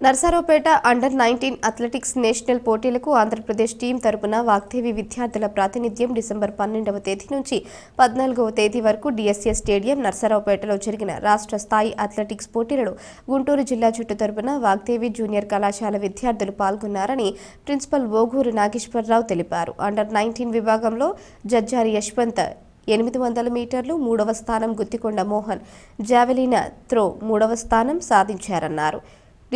Narasaraopet under nineteen athletics national పోటీలకు Andhra Pradesh team తరపున వాగ్దేవి విద్యార్థుల ప్రాతినిధ్యం డిసెంబర్ పన్నెండవ తేదీ నుంచి పద్నాలుగవ తేదీ వరకు డిఎస్ఏ స్టేడియం నర్సారావుపేటలో జరిగిన రాష్ట్ర స్థాయి అథ్లెటిక్స్ పోటీలలో గుంటూరు జిల్లా జట్టు తరపున వాగ్దేవి జూనియర్ కళాశాల విద్యార్థులు పాల్గొన్నారని ప్రిన్సిపల్ ఓగూరు నాగేశ్వరరావు తెలిపారు. అండర్ నైన్టీన్ విభాగంలో జడ్జారి యశ్వంత్ ఎనిమిది వందల మీటర్లు మూడవ స్థానం గుత్తికొండ మోహన్ జావెలినా త్రో మూడవ స్థానం సాధించారన్నారు.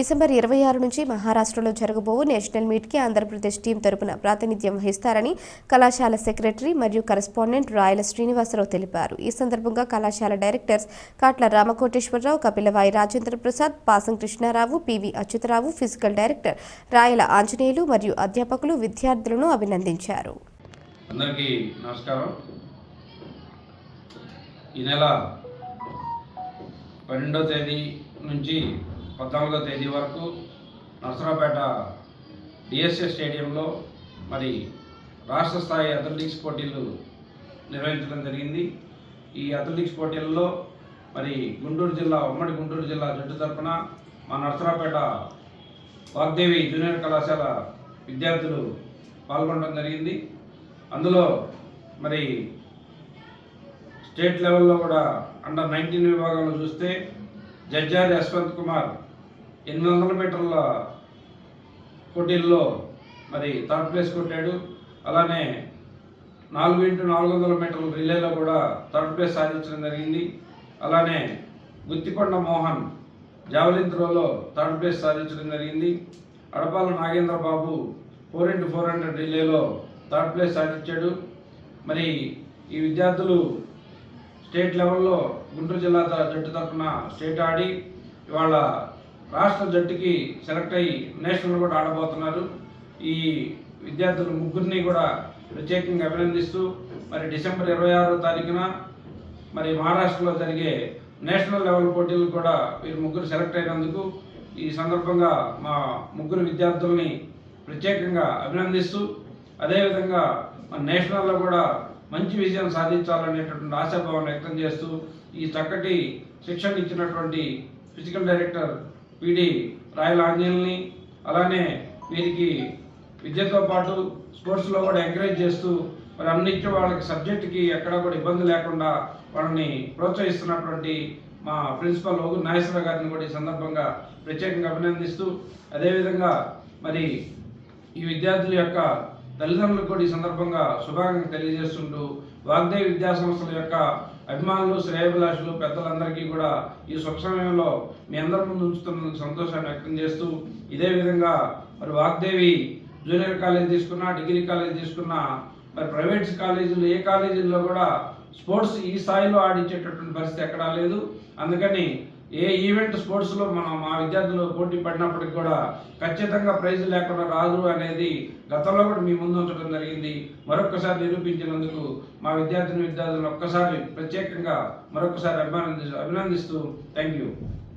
డిసెంబర్ ఇరవై ఆరు నుంచి మహారాష్ట్రలో జరగబోవు నేషనల్ మీట్కి ఆంధ్రప్రదేశ్ టీం తరపున ప్రాతినిధ్యం వహిస్తారని కళాశాల సెక్రటరీ మరియు కరెస్పాండెంట్ రాయల శ్రీనివాసరావు తెలిపారు. ఈ సందర్భంగా కళాశాల directors Katla Ramakoteswara Rao Kapilavayi Rajendra Prasad Pasam Krishnarao P V Achyutarao physical director Rayala Anjaneyulu మరియు అధ్యాపకులు విద్యార్థులను అభినందించారు. అందరికీ నమస్కారం. ఈ నెల పన్నెండో తేదీ నుంచి పద్నాలుగో తేదీ వరకు నరసరావుపేట డిఎస్ఏ స్టేడియంలో మరి రాష్ట్ర స్థాయి అథ్లెటిక్స్ పోటీలు నిర్వహించడం జరిగింది. ఈ అథ్లెటిక్స్ పోటీల్లో మరి గుంటూరు జిల్లా ఉమ్మడి గుంటూరు జిల్లా జట్టు తరఫున మా నరసరావుపేట వాగ్దేవి జూనియర్ కళాశాల విద్యార్థులు పాల్గొనడం జరిగింది. అందులో మరి స్టేట్ లెవెల్లో కూడా అండర్ నైన్టీన్ విభాగంలో చూస్తే జడ్జార్ యశ్వంత్ కుమార్ ఎనిమిది వందల మీటర్ల పోటీల్లో మరి థర్డ్ ప్లేస్ కొట్టాడు. అలానే నాలుగు ఇంటూ నాలుగు వందల మీటర్ల రిలేలో కూడా థర్డ్ ప్లేస్ సాధించడం జరిగింది. అలానే గుత్తికొండ మోహన్ జావలిన్ త్రోలో థర్డ్ ప్లేస్ సాధించడం జరిగింది. Adapala Nagendra Babu four into four hundred రిలేలో third place సాధించాడు. మరి ఈ విద్యార్థులు స్టేట్ లెవెల్లో గుంటూరు జిల్లా జట్టు తరఫున స్టేట్ ఆడి ఇవాళ రాష్ట్ర జట్టుకి సెలెక్ట్ అయ్యి నేషనల్ కూడా ఆడబోతున్నారు. ఈ విద్యార్థులు ముగ్గురిని కూడా ప్రత్యేకంగా అభినందిస్తూ మరి డిసెంబర్ ఇరవై ఆరో తారీఖున మరి మహారాష్ట్రలో జరిగే నేషనల్ లెవెల్ పోటీలు కూడా వీరు ముగ్గురు సెలెక్ట్ అయినందుకు ఈ సందర్భంగా మా ముగ్గురు విద్యార్థుల్ని ప్రత్యేకంగా అభినందిస్తూ అదేవిధంగా మన నేషనల్లో కూడా మంచి విజయం సాధించాలనేటటువంటి ఆశాభావం వ్యక్తం చేస్తూ ఈ చక్కటి శిక్షణ ఇచ్చినటువంటి physical director P D Rayal ఆంజల్ని అలానే వీరికి విద్యతో పాటు స్పోర్ట్స్లో కూడా ఎంకరేజ్ చేస్తూ మరి అన్నింటి వాళ్ళకి సబ్జెక్టుకి ఎక్కడ కూడా ఇబ్బంది లేకుండా వాళ్ళని ప్రోత్సహిస్తున్నటువంటి మా ప్రిన్సిపల్ ఓగు నాగేశ్వరరావు గారిని కూడా ఈ సందర్భంగా ప్రత్యేకంగా అభినందిస్తూ అదేవిధంగా మరి ఈ విద్యార్థుల యొక్క తల్లిదండ్రులకు కూడా ఈ సందర్భంగా శుభాకాంక్షలు తెలియజేస్తుంటూ వాగ్దేవి విద్యా సంస్థల యొక్క అభిమానులు శ్రేయభిలాషులు పెద్దలందరికీ కూడా ఈ శుభ సమయంలో మీ అందరి ముందు ఉంచుతున్న సంతోషాన్ని వ్యక్తం చేస్తూ ఇదే విధంగా మరి వాగ్దేవి జూనియర్ కాలేజ్ తీసుకున్నా డిగ్రీ కాలేజ్ తీసుకున్నా మరి ప్రైవేట్ కాలేజీలు ఏ కాలేజీల్లో కూడా స్పోర్ట్స్ ఈ స్థాయిలో ఆడించేటటువంటి పరిస్థితి ఎక్కడా లేదు. అందుకని ఏ ఈవెంట్ స్పోర్ట్స్లో మనం మా విద్యార్థులు పోటీ పడినప్పటికి కూడా ఖచ్చితంగా ప్రైజ్ లేకుండా రాదు అనేది గతంలో కూడా మీ ముందు ఉంచడం జరిగింది. మరొకసారి నిరూపించినందుకు మా విద్యార్థిని విద్యార్థులను ఒక్కసారి ప్రత్యేకంగా మరొకసారి అభినంది అభినందిస్తూ థ్యాంక్ యూ.